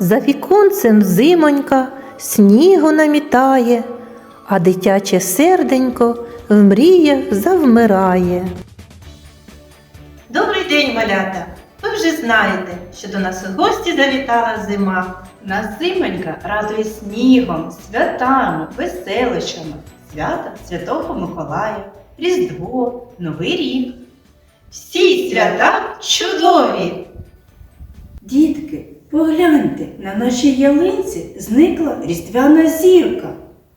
За віконцем зимонька снігу намітає, а дитяче серденько в мріях завмирає. Добрий день, малята! Ви вже знаєте, що до нас у гості завітала зима. Нас зимонька радує снігом, святами, веселищами, свята Святого Миколая, Різдво, Новий рік. Всі свята чудові! Дітки, погляньте, на нашій ялинці зникла різдвяна зірка.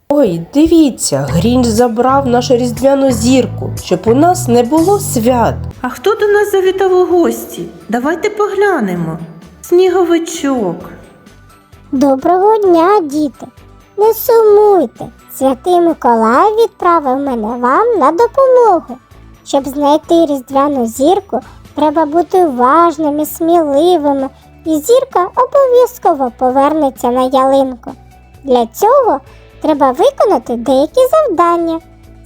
Ой, дивіться, Грінч забрав нашу різдвяну зірку, щоб у нас не було свят. А хто до нас завітав у гості? Давайте поглянемо. Сніговичок. Доброго дня, діти! Не сумуйте! Святий Миколай відправив мене вам на допомогу. Щоб знайти різдвяну зірку, треба бути уважними, сміливими, і зірка обов'язково повернеться на ялинку. Для цього треба виконати деякі завдання.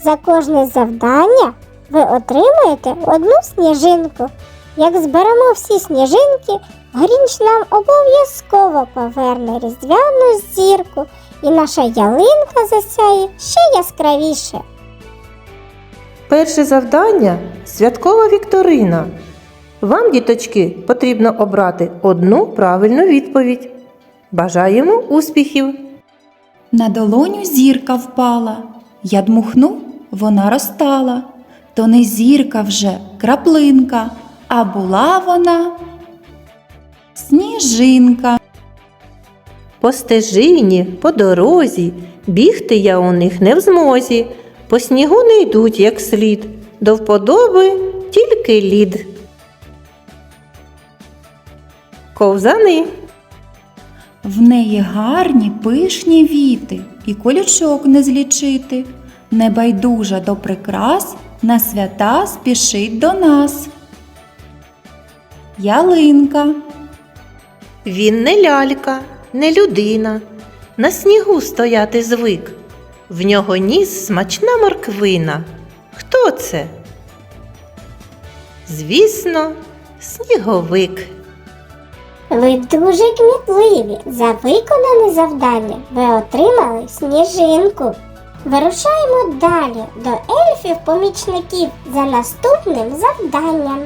За кожне завдання ви отримаєте одну сніжинку. Як зберемо всі сніжинки, Грінч нам обов'язково поверне різдвяну зірку, і наша ялинка засяє ще яскравіше. Перше завдання святкова вікторина. Вам, діточки, потрібно обрати одну правильну відповідь. Бажаємо успіхів! На долоню зірка впала, я дмухнув, вона розтала. То не зірка вже краплинка, а була вона сніжинка. По стежині, по дорозі, бігти я у них не в змозі. По снігу не йдуть, як слід, до вподоби тільки лід. Ковзани. В неї гарні пишні віти, і колючок не злічити. Небайдужа до прикрас на свята спішить до нас. Ялинка. Він не лялька, не людина. На снігу стояти звик. В нього ніс смачна морквина. Хто це? Звісно, сніговик. Ви дуже кмітливі. За виконане завдання ви отримали сніжинку. Вирушаємо далі до ельфів-помічників за наступним завданням.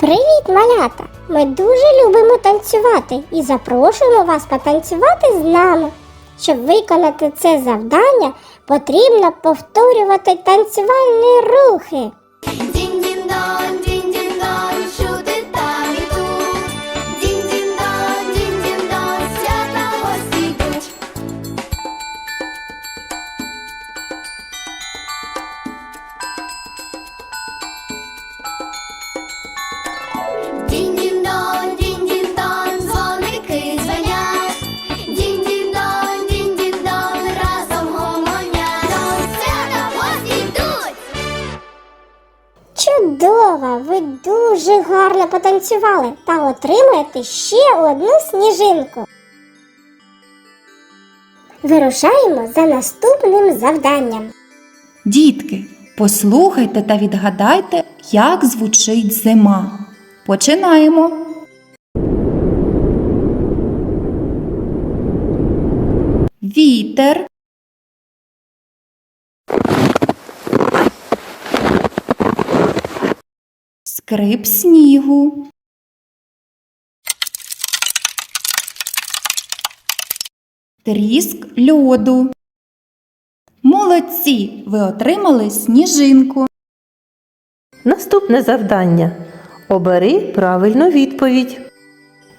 Привіт, малята! Ми дуже любимо танцювати і запрошуємо вас потанцювати з нами. Щоб виконати це завдання, потрібно повторювати танцювальні рухи. Чудово! Ви дуже гарно потанцювали та отримаєте ще одну сніжинку. Вирушаємо за наступним завданням. Дітки, послухайте та відгадайте, як звучить зима. Починаємо. Вітер. Скрип снігу. Тріск льоду. Молодці! Ви отримали сніжинку. Наступне завдання. Обери правильну відповідь.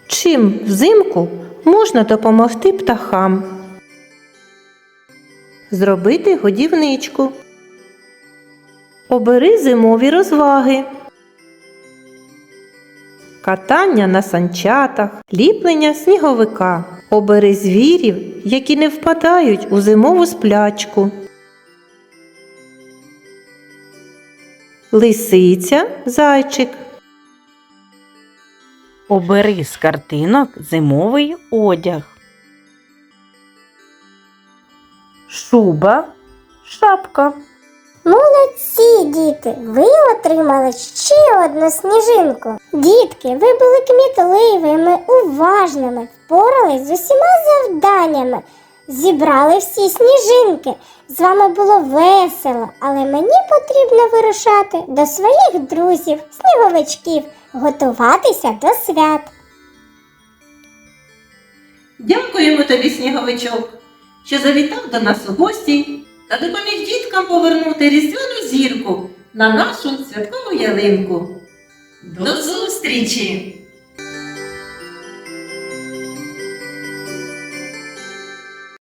Чим взимку можна допомогти птахам? Зробити годівничку. Обери зимові розваги. Катання на санчатах, ліплення сніговика. Обери звірів, які не впадають у зимову сплячку. Лисиця, зайчик. Обери з картинок зимовий одяг. Шуба, шапка. Молодці, діти! Ви отримали ще одну сніжинку. Дітки, ви були кмітливими, уважними, впорались з усіма завданнями, зібрали всі сніжинки. З вами було весело, але мені потрібно вирушати до своїх друзів, сніговичків, готуватися до свят. Дякуємо тобі, сніговичок, що завітав до нас у гості та допоміг діткам повернути різдвяну зірку на нашу святкову ялинку. До зустрічі!